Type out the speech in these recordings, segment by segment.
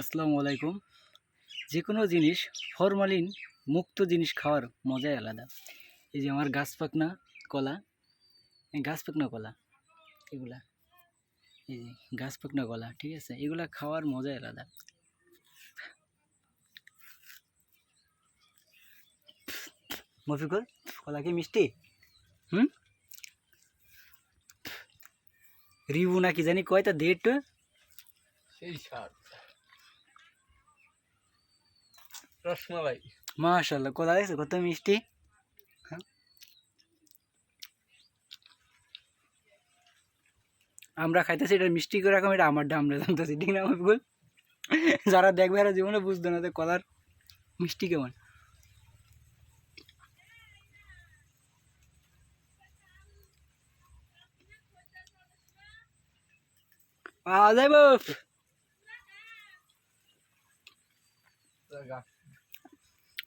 আসসালামু আলাইকুম। যে কোনো জিনিস, ফরমালিন মুক্ত জিনিস খাওয়ার মজাই আলাদা। এই যে আমার গাছ পাকনা কলা গাছ পাকনা কলা, এগুলা, এই যে গাছ পাকনা কলা, ঠিক আছে? এগুলা খাওয়ার মজাই আলাদা। মফিকুল, কলা কি মিষ্টি? হুম? রিবু নাকি জানি কয়টা দেড় সেই স্বাদ রসমালাই মাশাল্লাহ কলা দেখছ কত মিষ্টি। আমরা খাইতেছি এটা মিষ্টি করে রাখলাম এটা আমার আমরা জানতেছি ঠিক না মফিকুল যারা দেখবে এরা জীবনে বুঝতো না যে কলার মিষ্টি কেমন। পাওয়া যাব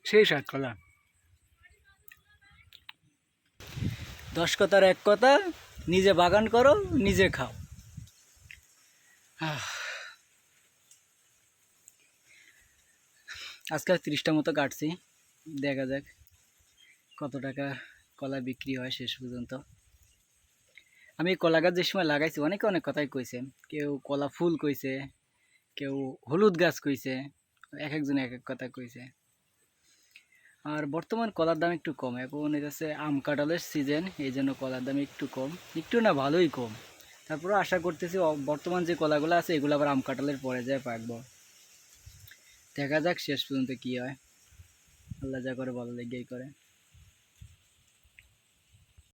সেই কলা। দশ কথার এক কথা, নিজে বাগান করো, নিজে খাও। আজকে তিরিশটা মতো কাটছি, দেখা যাক কত টাকা কলা বিক্রি হয় শেষ পর্যন্ত। আমি কলা গাছ যে সময় লাগাইছি, অনেকে অনেক কথাই কইছে। কেউ কলা ফুল কইছে, কেউ হলুদ গাছ কইছে, এক একজন এক এক কথা কইছে। আর বর্তমান কলার দাম একটু কম। এখন এটা হচ্ছে আম কাঁঠালের সিজন এই জন্য কলার দাম একটু কম। একটু না ভালোই কম। তারপরে আশা করতেছি বর্তমান যে কলাগুলো আছে, এগুলো আবার আম কাঁঠালের পরে যায় পাকবো। দেখা যাক শেষ পর্যন্ত কী হয়। আল্লাহ যা করে ভালো লেগেই করে।